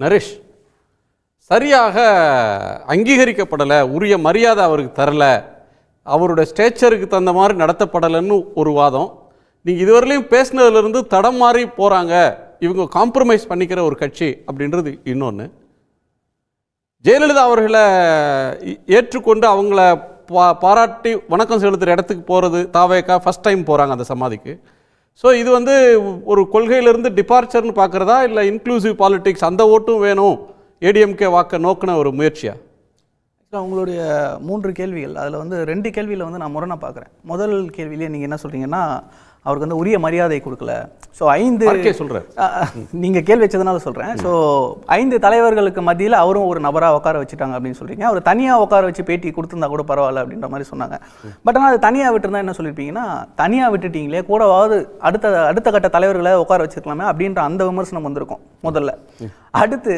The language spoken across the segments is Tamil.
நரேஷ் சரியாக அங்கீகரிக்கப்படலை உரிய மரியாதை அவருக்கு தரலை அவருடைய ஸ்டேச்சருக்கு தகுந்த மாதிரி நடத்தப்படலைன்னு ஒரு வாதம். நீங்கள் இதுவரையிலையும் பேசினதுலேருந்து தடம் மாறி போகிறாங்க இவங்க காம்ப்ரமைஸ் பண்ணிக்கிற ஒரு கட்சி அப்படின்றது இன்னொன்று ஜெயலலிதா அவர்களை ஏற்றுக்கொண்டு அவங்கள பா பாராட்டி வணக்கம் செலுத்துகிற இடத்துக்கு போகிறது தாவேக்கா ஃபஸ்ட் டைம் போகிறாங்க அந்த சமாதிக்கு. ஸோ இது வந்து ஒரு கொள்கையிலேருந்து டிபார்ச்சர்னு பார்க்குறதா? இல்லை இன்க்ளூசிவ் பாலிட்டிக்ஸ் அந்த ஓட்டும் வேணும்? ஏடிஎம்கே வாக்க நோக்கின ஒரு முயற்சியா? உங்களுடைய மூன்று கேள்விகள். அதில் வந்து ரெண்டு கேள்வியில் வந்து நான் முரணை பார்க்குறேன். முதல் கேள்வியிலே நீங்கள் என்ன சொல்கிறீங்கன்னா அவருக்கு வந்து உரிய மரியாதை கொடுக்கல. ஸோ ஐந்து ஆர்கே சொல்றாரு. அஹ், நீங்க கேள்வி வச்சதுனால சொல்றேன். ஸோ ஐந்து தலைவர்களுக்கு மத்தியில் அவரும் ஒரு நபரா உட்கார வச்சுட்டாங்க அப்படின்னு சொல்றீங்க. அவர் தனியா உட்கார வச்சு பேட்டி கொடுத்திருந்தா கூட பரவாயில்ல அப்படின்ற மாதிரி சொன்னாங்க. பட் ஆனால் அது தனியா விட்டுருந்தா என்ன சொல்லியிருப்பீங்கன்னா தனியா விட்டுட்டீங்களே கூடவாவது அடுத்த அடுத்த கட்ட தலைவர்களை உட்கார வச்சிருக்கலாமே அப்படின்ற அந்த விமர்சனம் வந்திருக்கும் முதல்ல. அடுத்து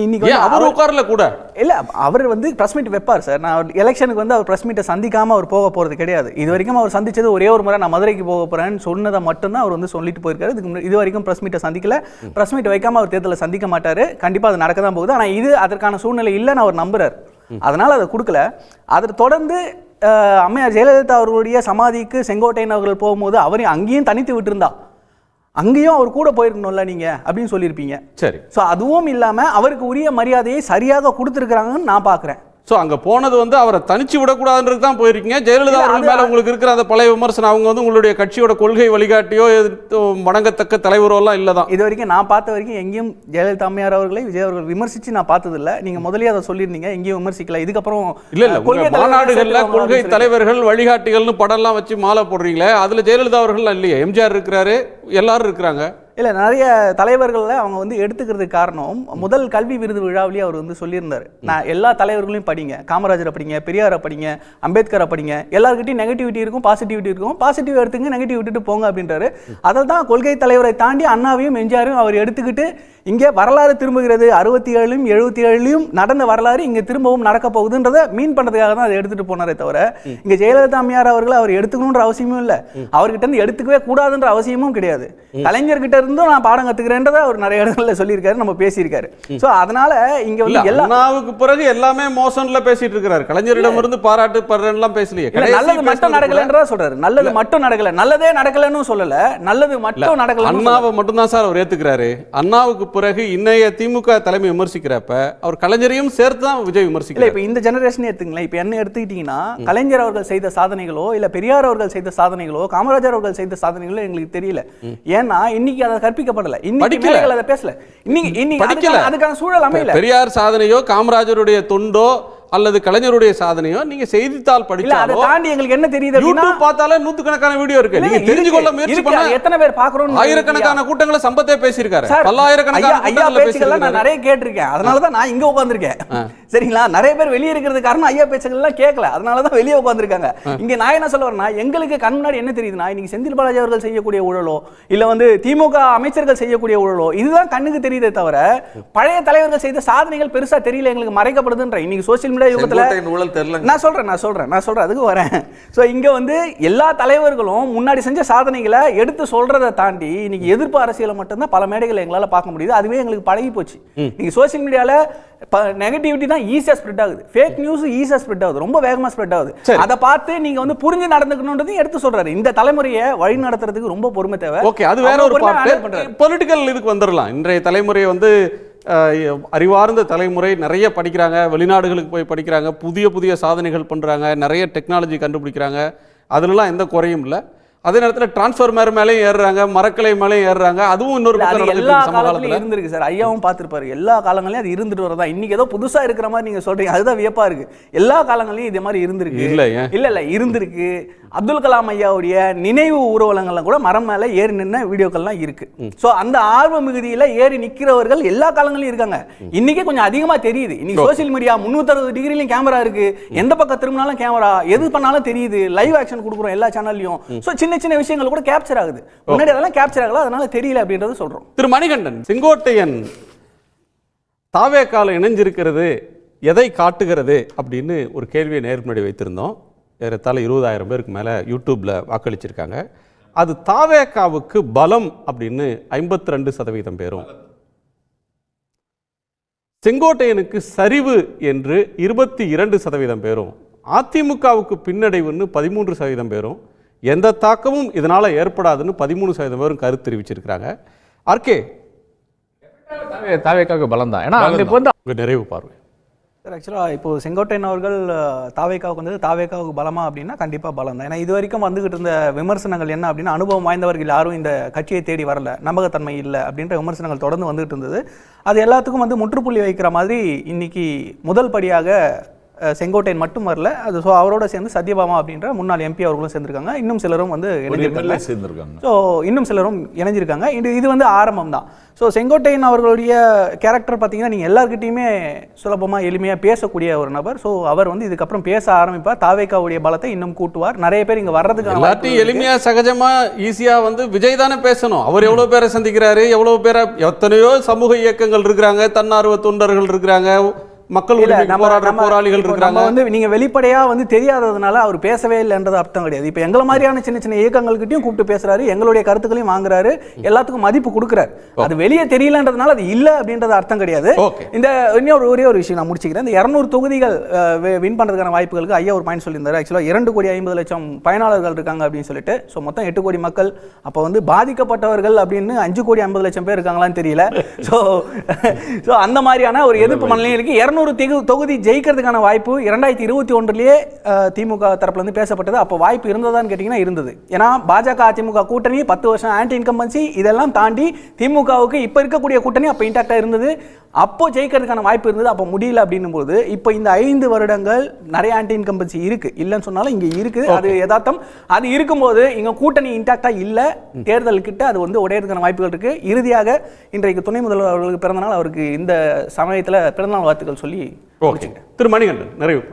இன்னைக்கு அவர் உட்காரல கூட? இல்ல அவர் வந்து பிரஸ் மீட் வைப்பார் சார் நான் எலெக்ஷனுக்கு வந்து அவர் பிரஸ் மீட்டை சந்திக்காம அவர் போக போறது கிடையாது. இது வரைக்கும் அவர் சந்திச்சது ஒரே ஒரு முறை நான் மதுரைக்கு போக போறேன்னு சொன்னதை மட்டும்தான் அவர் வந்து சொல்லிட்டு போயிருக்காரு. இதுக்கு முன்னாடி இது வரைக்கும் பிரஸ் மீட்டை சந்திக்கல. பிரஸ் மீட் வைக்காம அவர் தேர்தலை சந்திக்க மாட்டாரு. கண்டிப்பா அது நடக்க தான் போகுது. ஆனா இது அதற்கான சூழ்நிலை இல்லைன்னு அவர் நம்புறாரு. அதனால அதை கொடுக்கல. அதை தொடர்ந்து அம்மையார் ஜெயலலிதா அவர்களுடைய சமாதிக்கு செங்கோட்டையன் அவர்கள் போகும்போது அவரையும் அங்கேயும் தனித்து விட்டுருந்தா. அங்கேயும் அவர் கூட போயிருக்கணும்ல நீங்க அப்படின்னு சொல்லியிருப்பீங்க. சரி. ஸோ அதுவும் இல்லாம அவருக்கு உரிய மரியாதையை சரியாக கொடுத்துருக்குறாங்கன்னு நான் பார்க்குறேன் ஸோ அங்க போனது வந்து அவரை தனிச்சு விடக்கூடாதுன்றது தான் போயிருக்கீங்க. ஜெயலலிதா இல்ல, அவர்கள் மேல உங்களுக்கு இருக்கிற அந்த பழைய விமர்சனம் அவங்க வந்து உங்களுடைய கட்சியோட கொள்கை வழிகாட்டியோ வணங்கத்தக்க தலைவரோ எல்லாம் இல்லதான் இது வரைக்கும் நான் பார்த்த வரைக்கும் எங்கேயும் ஜெயலலிதா அம்மையார் அவர்களை விஜய் அவர்கள் விமர்சிச்சு நான் பார்த்ததில்ல. நீங்க முதல்லயே அதை சொல்லியிருந்தீங்க எங்கேயும் விமர்சிக்கல. இதுக்கப்புறம் இல்ல இல்ல கொள்கை மாநாடுகள்ல கொள்கை தலைவர்கள் வழிகாட்டிகள்னு படம்லாம் வச்சு மாலை போடுறீங்களே அதுல ஜெயலலிதா அவர்கள் இல்லையே எம்ஜிஆர் இருக்கிறாரு எல்லாரும் இருக்கிறாங்க. இல்லை நிறைய தலைவர்களில் அவங்க வந்து எடுத்துக்கிறதுக்கு காரணம் முதல் கல்வி விருது விழாவிலேயே அவர் வந்து சொல்லியிருந்தார். நான் எல்லா தலைவர்களையும் படிங்க. காமராஜரை படிங்க பெரியாரை படிங்க அம்பேத்கரை படிங்க. எல்லாருக்கிட்டையும் நெகட்டிவிட்டி இருக்கும் பாசிட்டிவிட்டி இருக்கும். பாசிட்டிவ் எடுத்துங்க நெகட்டிவ் விட்டுட்டு போங்க அப்படின்றாரு. அதில் தான் கொள்கை தலைவரை தாண்டி அண்ணாவையும் எம்ஜிஆரையும் அவர் எடுத்துக்கிட்டு இங்கே வரலாறு திரும்புகிறது. அறுபத்தி ஏழுலையும் எழுபத்தி ஏழுலையும் நடந்த வரலாறு இங்கே திரும்பவும் நடக்க போகுதுன்றதை மீன் பண்ணுறதுக்காக தான் அதை எடுத்துட்டு போனாரே தவிர இங்கே ஜெயலலிதா அம்மையார் அவர்கள் அவர் எடுத்துக்கணுன்ற அவசியமும் இல்லை. அவர்கிட்ட இருந்து எடுத்துக்கவே கூடாதுன்ற அவசியமும் கிடையாது. கலைஞர்கிட்ட இருந்தும் நான் பாடம் கத்துக்கிறேன்றதை அவர் நிறைய இடங்கள்ல சொல்லியிருக்காரு நம்ம பேசியிருக்காரு. ஸோ அதனால இங்க வந்து எல்லா அண்ணாவுக்கு பிறகு எல்லாமே மோசன்ல பேசிட்டு இருக்கிறாரு. கலைஞரிடம் இருந்து பாராட்டு படுறேன்லாம் பேசலையே. நல்லது மட்டும் நடக்கலன்றதா சொல்றாரு. நல்லது மட்டும் நடக்கல. நல்லதே நடக்கலன்னு சொல்லல. நல்லது மட்டும் நடக்கல அண்ணாவை மட்டும்தான் சார் அவர் ஏத்துக்கிறாரு. அண்ணாவுக்கு பிறகு இன்னைய திமுக தலைமை விமர்சிக்கிறப்ப அவர் கலைஞரையும் சேர்த்து தான் விஜய் இல்ல விமர்சிக்கிறார் இப்ப இந்த ஜெனரேஷன் எடுத்துங்களேன் இப்ப என்ன எடுத்துக்கிட்டீங்கன்னா கலைஞர் அவர்கள் செய்த சாதனைகளோ இல்ல பெரியார் அவர்கள் செய்த சாதனைகளோ காமராஜர் அவர்கள் செய்த சாதனைகளோ எங்களுக்கு தெரியல. ஏன்னா இன்னைக்கு அதை கற்பிக்கப்படல. இன்னைக்கு அதை பேசல. இன்னைக்கு இன்னைக்கு அதுக்கான சூழல் அமையல. பெரியார் சாதனையோ காமராஜருடைய தொண்டோ அல்லது கலைஞருடைய சாதனையோ நீங்க செய்தித்தாள் படிச்சாலோ தாண்டி எங்களுக்கு என்ன தெரியுது யூடியூப் பார்த்தாலே நூத்துக்கணக்கான வீடியோ இருக்கு. நீங்க தெரிஞ்சு கொள்ள முயற்சி. பண்ண எத்தனை பேர் பாக்குறோம் ஆயிரக்கணக்கான கூட்டங்களை சம்பத்தே பேசியிருக்காரு. பல்லாயிரக்கணக்கான ஐயா- பேச்சுக்கள்லாம் நான் நிறைய கேட்டிருக்கேன். அதனால தான் நான் இங்க உட்காந்துருக்கேன் சரிங்களா? நிறைய பேர் வெளியே இருக்கிறது காரணம் ஐயா பேச்சுகள் எல்லாம் கேட்கல. அதனால தான் வெளியே உட்காந்துருக்காங்க இங்க நான் என்ன சொல்ல வரேன்னா எங்களுக்கு கண் முன்னாடி என்ன தெரியுதுன்னா இன்னைக்கு செந்தில் பாலாஜி அவர்கள் செய்யக்கூடிய ஊழலோ இல்ல வந்து திமுக அமைச்சர்கள் செய்யக்கூடிய ஊழலோ இதுதான் கண்ணுக்கு தெரியுதே தவிர பழைய தலைவர்கள் செய்த சாதனைகள் பெருசா தெரியல எங்களுக்கு மறைக்கப்படுதுன்ற. இன்னைக்கு சோசியல் மீடியா யுகத்துல செங்கோட்டையன் ஊழல் தெரியலங்க. நான் சொல்றேன் நான் சொல்றேன் நான் சொல்றேன் அதுக்கு வரேன். ஸோ இங்க வந்து எல்லா தலைவர்களும் முன்னாடி செஞ்ச சாதனைகளை எடுத்து சொல்றதை தாண்டி இன்னைக்கு எதிர்ப்பு அரசியலை மட்டும்தான் பல மேடைகளை எங்களால பார்க்க முடியுது. அதுவே எங்களுக்கு பழகி போச்சு. நீங்க சோஷியல் மீடியால நெகட்டிவிட்டி தான் ஈஸியா ஸ்ப்ரெட் ஆகுது. ஃபேக் நியூஸ் ஈஸியா ஸ்ப்ரெட் ஆகுது. ரொம்ப வேகமா ஸ்ப்ரெட் ஆகுது. அதை பார்த்து நீங்க வந்து புரிஞ்சு நடந்துக்கணுன்றதையும் எடுத்து சொல்றாரு. இந்த தலைமுறையை வழி நடத்துறதுக்கு ரொம்ப பொறுமை தேவை. ஓகே அது வேற ஒரு. பொலிட்டிக்கல் இதுக்கு வந்துடலாம் இன்றைய தலைமுறை வந்து அறிவார்ந்த தலைமுறை நிறைய படிக்கிறாங்க வெளிநாடுகளுக்கு போய் படிக்கிறாங்க புதிய புதிய சாதனைகள் பண்ணுறாங்க நிறைய டெக்னாலஜி கண்டுபிடிக்கிறாங்க. அதுலலாம் எந்த குறையும் இல்லை. அதே நேரத்தில் டிரான்ஸ்ஃபர்மர் மேலேயும் ஏறுறாங்க மரக்கலை மேலேயும் ஏறுறாங்க. அதுவும் இன்னொரு பக்கம் எல்லா காலத்துலயும் இருந்திருக்கு சார். ஐயாவும் பார்த்திருப்பாரு. எல்லா காலங்களையும் அது இருந்துட்டு வரதா இன்னைக்கு ஏதோ புதுசா இருக்கிற மாதிரி நீங்க சொல்றீங்க. அதுதான் வியப்பா இருக்கு. எல்லா காலங்களையும் இதே மாதிரி இருந்திருக்கு. இல்ல? இல்ல இல்ல இருந்திருக்கு. அப்துல் கலாம் ஐயாவுடைய நினைவு ஊர்வலங்கள்ல கூட மரம் மேல ஏறி நின்ன வீடியோக்கள்லாம் இருக்கு. சோ அந்த ஆர்வ மிகுதியில ஏறி நிக்கிறவர்கள் எல்லா காலங்களையும் இருக்காங்க. இன்னைக்கே கொஞ்சம் அதிகமா தெரியுது. இன்னைக்கு சோசியல் மீடியா முன்னூத்தி டிகிரிலையும் கேமரா இருக்கு. எந்த பக்கம் திரும்பினாலும் கேமரா எது பண்ணாலும் தெரியுது. லைவ் ஆக்ஷன் கொடுக்குறோம் எல்லா சேனல்லையும் சோ சின்ன சின்ன விஷயங்கள் கூட கேப்சர் ஆகுது. முன்னாடி அதெல்லாம் கேப்சர் ஆகல அதனால தெரியல அப்படின்றத சொல்றோம். திரு மணிகண்டன் செங்கோட்டையன் தாவேக்கால இணைஞ்சிருக்கிறது எதை காட்டுகிறது அப்படின்னு ஒரு கேள்வியை நேர்முடி வைத்திருந்தோம். ஏறத்தாழ இருபதாயிரம் பேருக்கு மேலே யூடியூப்பில் வாக்களிச்சிருக்காங்க. அது தாவேக்காவுக்கு பலம் அப்படின்னு ஐம்பத்தி ரெண்டு சதவீதம் பேரும். செங்கோட்டையனுக்கு சரிவு என்று இருபத்தி இரண்டு சதவீதம் பேரும். அதிமுகவுக்கு பின்னடைவுன்னு பதிமூன்று சதவீதம் பேரும். எந்த தாக்கமும் இதனால் ஏற்படாதுன்னு பதிமூணு சதவீதம் பேரும் கருத்து தெரிவிச்சிருக்கிறாங்க. ஆர்கே? தாவேக்காவுக்கு பலம் தான் ஏன்னா அங்க இப்போ வந்து உங்கள் நிறைவு பார்வை. சார் ஆக்சுவலாக இப்போ செங்கோட்டையன் அவர்கள் தாவேக்காவுக்கு வந்தது தாவேக்காவுக்கு பலமா அப்படின்னா கண்டிப்பாக பலம் தான் ஏன்னா இது வரைக்கும் வந்துகிட்டு இருந்த விமர்சனங்கள் என்ன அப்படின்னா அனுபவம் வாய்ந்தவர்கள் யாரும் இந்த கட்சியை தேடி வரல நம்பகத்தன்மை இல்லை அப்படின்ற விமர்சனங்கள் தொடர்ந்து வந்துகிட்டு இருந்தது. அது எல்லாத்துக்கும் வந்து முற்றுப்புள்ளி வைக்கிற மாதிரி இன்னைக்கு முதல் படியாக செங்கோட்டையன் மட்டும் வரல. அது ஸோ அவரோட சேர்ந்து சத்யபாமா அப்படின்ற முன்னாள் எம்பி அவர்களும் சேர்ந்திருக்காங்க. இன்னும் சிலரும் வந்து இணைஞ்சிருக்காங்க. சேர்ந்திருக்காங்க. ஸோ இன்னும் சிலரும் இணைஞ்சிருக்காங்க. இது இது வந்து ஆரம்பம் தான். ஸோ செங்கோட்டையன் அவர்களுடைய கேரக்டர் பார்த்தீங்கன்னா நீங்கள் எல்லார்கிட்டையுமே சுலபமாக எளிமையாக பேசக்கூடிய ஒரு நபர். ஸோ அவர் வந்து இதுக்கப்புறம் பேச ஆரம்பிப்பார். தாவேக்காவுடைய பலத்தை இன்னும் கூட்டுவார். நிறைய பேர் இங்கே வர்றதுக்கு எல்லாத்தையும் எளிமையா சகஜமா ஈஸியா வந்து விஜய் தானே பேசணும். அவர் எவ்வளவு பேரை சந்திக்கிறாரு? எவ்வளவு பேரை எத்தனையோ சமூக இயக்கங்கள் இருக்கிறாங்க. தன்னார்வ தொண்டர்கள் இருக்கிறாங்க. மக்கள் இல்ல உரிமைக்கு நம்ம போராடுற நம்ம- போராளிகள் இருக்கிறாங்க வந்து நீங்க வெளிப்படையா வந்து தெரியாததுனால அவர் பேசவே இல்லைன்றது அர்த்தம் கிடையாது. இப்போ எங்களை மாதிரியான சின்ன சின்ன இயக்கங்கள்கிட்டயும் கூப்பிட்டு பேசுறாரு எங்களுடைய கருத்துக்களையும் வாங்குறாரு எல்லாத்துக்கும் மதிப்பு கொடுக்குறாரு. அது வெளியே தெரியலன்றதுனால அது இல்ல அப்படின்றது அர்த்தம் கிடையாது. இந்த இன்னொரு ஒரே ஒரு விஷயம் நான் முடிச்சுக்கிறேன். இந்த இரநூறு தொகுதிகள் வின் பண்ணுறதுக்கான வாய்ப்புகளுக்கு ஐயா ஒரு பாயிண்ட் சொல்லியிருந்தாரு. ஆக்சுவலாக இரண்டு கோடி ஐம்பது லட்சம் பயனாளர்கள் இருக்காங்க அப்படின்னு சொல்லிட்டு. ஸோ மொத்தம் எட்டு கோடி மக்கள். அப்போ வந்து பாதிக்கப்பட்டவர்கள் அப்படின்னு அஞ்சு கோடி ஐம்பது லட்சம் பேர் இருக்காங்களான்னு தெரியல. ஸோ ஸோ அந்த மாதிரியான ஒரு எதிர்ப்பு மனநிலையும் இருக்கு. இரநூறு தொகுதி ஜெயிக்கிறதுக்கான வாய்ப்பு இரண்டாயிரத்தி இருபத்தி ஒன்றுலேயே திமுக தரப்புல இருந்து பேசப்பட்டது. அப்போ வாய்ப்பு இருந்ததான்னு கேட்டிங்கன்னா இருந்தது. ஏன்னா பாஜக அதிமுக கூட்டணி பத்து வருஷம் ஆன்டி இன்கம்பன்சி இதெல்லாம் தாண்டி திமுகவுக்கு இப்போ இருக்கக்கூடிய கூட்டணி அப்போ இன்டாக்டாக இருந்தது. அப்போ ஜெயிக்கிறதுக்கான வாய்ப்பு இருந்தது. அப்போ முடியல அப்படின்னும் போது இப்போ இந்த ஐந்து வருடங்கள் நிறைய ஆன்டி இன்கம்பன்சி இருக்கு. இல்லைன்னு சொன்னாலும் இங்க இருக்குது. அது யதார்த்தம். அது இருக்கும்போது இங்க கூட்டணி இன்டாக்டா இல்ல. தேர்தல் கிட்ட அது வந்து உடையறதுக்கான வாய்ப்புகள் இருக்கு. இறுதியாக இன்றைக்கு துணை முதல்வர் அவர்களுக்கு பிறந்தநாள் அவருக்கு இந்த சமயத்துல பிறந்தநாள் வாழ்த்துக்கள் சொல்லி ஓகே. திரு மணிகண்டன் நிறைவு.